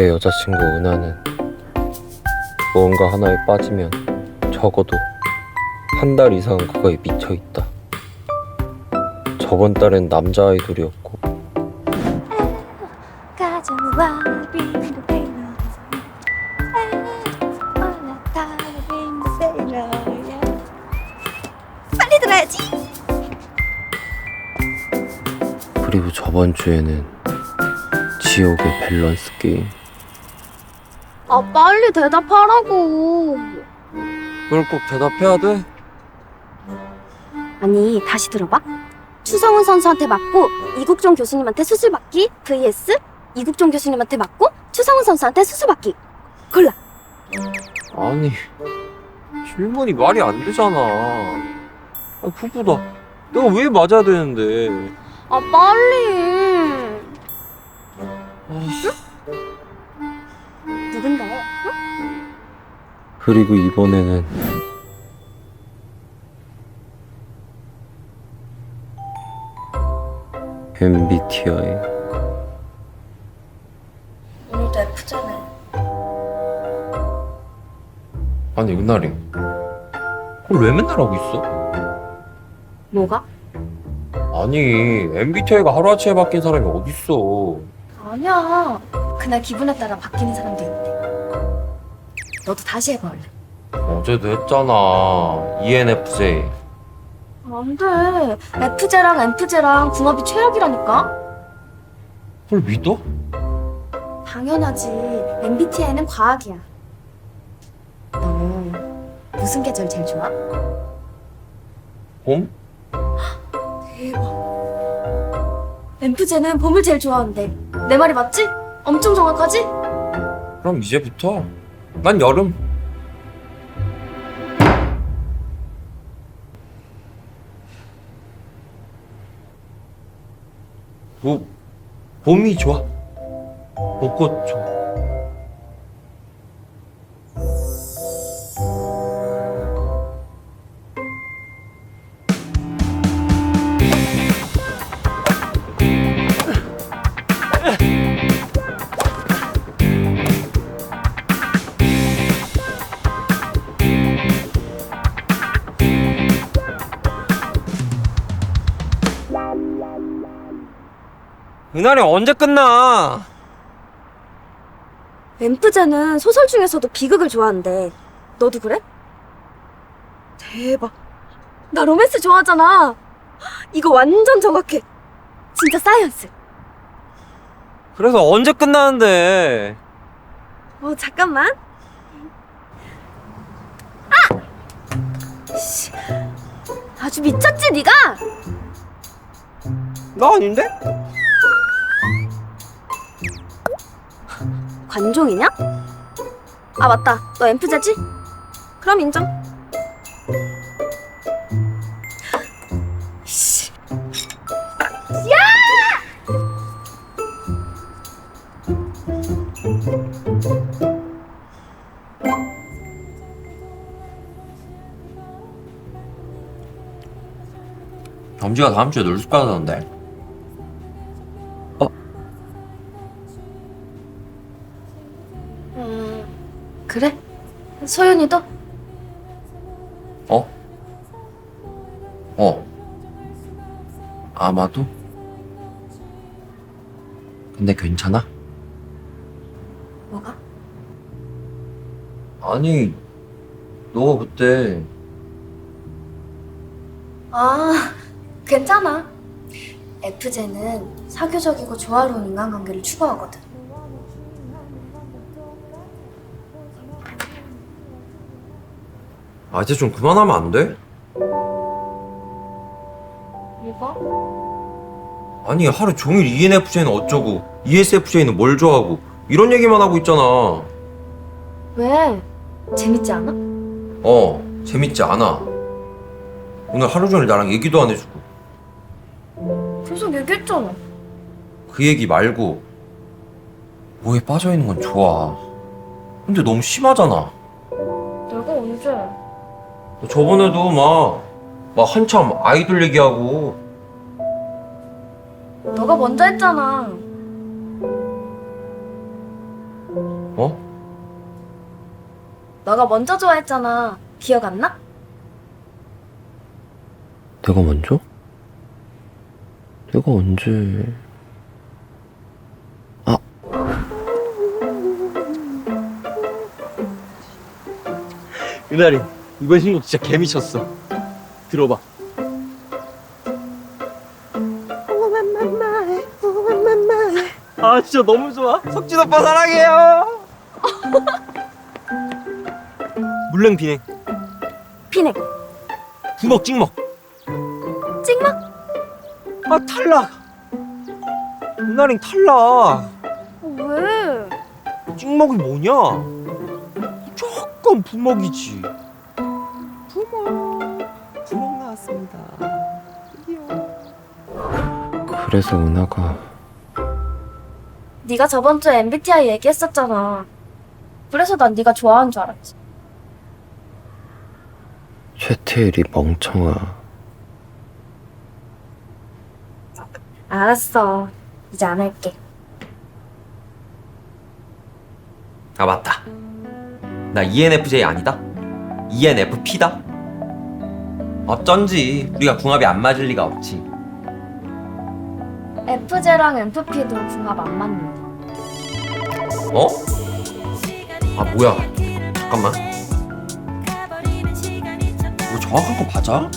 내 여자친구 은하는 무언가 하나에 빠지면 적어도 한 달 이상은 그거에 미쳐 있다. 저번 달엔 남자 아이돌이었고 가져와 빙고 베이너 올라타 빙고 베이너 빨리 들어야지 그리고 저번 주에는 지옥의 밸런스 게임. 아 빨리 대답하라고 그걸 꼭 대답해야 돼? 아니 다시 들어봐 추성훈 선수한테 맞고 이국종 교수님한테 수술 받기 vs 이국종 교수님한테 맞고 추성훈 선수한테 수술 받기 골라 아니 질문이 말이 안 되잖아. 아, 부부다. 내가 왜 맞아야 되는데? 아 빨리 누군데? 그리고 이번에는 MBTI 오늘도 F잖아 아니 은하리 그걸 왜 맨날 하고 있어? 뭐가? 아니 MBTI가 하루아침에 바뀐 사람이 어딨어 아니야 그날 기분에 따라 바뀌는 사람도 있대 너도 다시 해봐 얼른 어제도 했잖아 ENFJ 안 돼 FJ랑 MFJ랑 궁합이 최악이라니까 그걸 믿어? 당연하지 MBTI는 과학이야 너 무슨 계절 제일 좋아? 봄? 대박 MFJ는 봄을 제일 좋아한대 내 말이 맞지? 엄청 정확하지? 그럼 이제부터 난 여름. 뭐 봄이 좋아? 벚꽃 좋아 은하리 언제 끝나? MFJ는 소설 중에서도 비극을 좋아한대 너도 그래? 대박 나 로맨스 좋아하잖아 이거 완전 정확해 진짜 사이언스 그래서 언제 끝나는데? 어 잠깐만 아! 씨, 아주 미쳤지 네가 나 아닌데? 관종이냐? 아 맞다 너 엠프제지? 그럼 인정 씨. 겸지가 다음 주에 놀수 가자던데. 그래 소연이도? 어? 어. 아마도? 근데 괜찮아? 뭐가? 아니, 너 그때 아 괜찮아 FJ는 사교적이고 조화로운 인간관계를 추구하거든 아 이제 좀 그만하면 안 돼? 뭐가? 아니 하루 종일 ENFJ는 어쩌고 ESFJ는 뭘 좋아하고 이런 얘기만 하고 있잖아. 왜? 재밌지 않아? 어, 재밌지 않아. 오늘 하루 종일 나랑 얘기도 안 해주고 계속 얘기했잖아 그 얘기 말고 뭐에 빠져 있는 건 좋아. 근데 너무 심하잖아. 내가 언제? 저번에도 막, 막 한참 아이돌 얘기하고 너가 먼저 했잖아 어? 너가 먼저 좋아했잖아. 기억 안 나? 내가 먼저? 내가 언제... 아 유나리 이번 신곡 진짜 개미쳤어. 들어봐. 아 진짜 너무 좋아. 석진 오빠 사랑해요. 물냉 비냉. 비냉, 구먹 찍먹. 찍먹. 아 탈락. 유나링 탈락. 왜? 찍먹이 뭐냐? 조금 부먹이지 나왔습니다 그래서 은하가 네가 저번 주에 MBTI 얘기했었잖아. 그래서 난 네가 좋아하는 줄 알았지. 최태일이 멍청아 알았어. 이제 안 할게. 아 맞다 나 ENFJ 아니다 ENFP다 어쩐지 우리가 궁합이 안 맞을 리가 없지 FJ랑 MFP도 궁합 안 맞는데. 어? 아 뭐야 잠깐만 이거 정확한 거 맞아?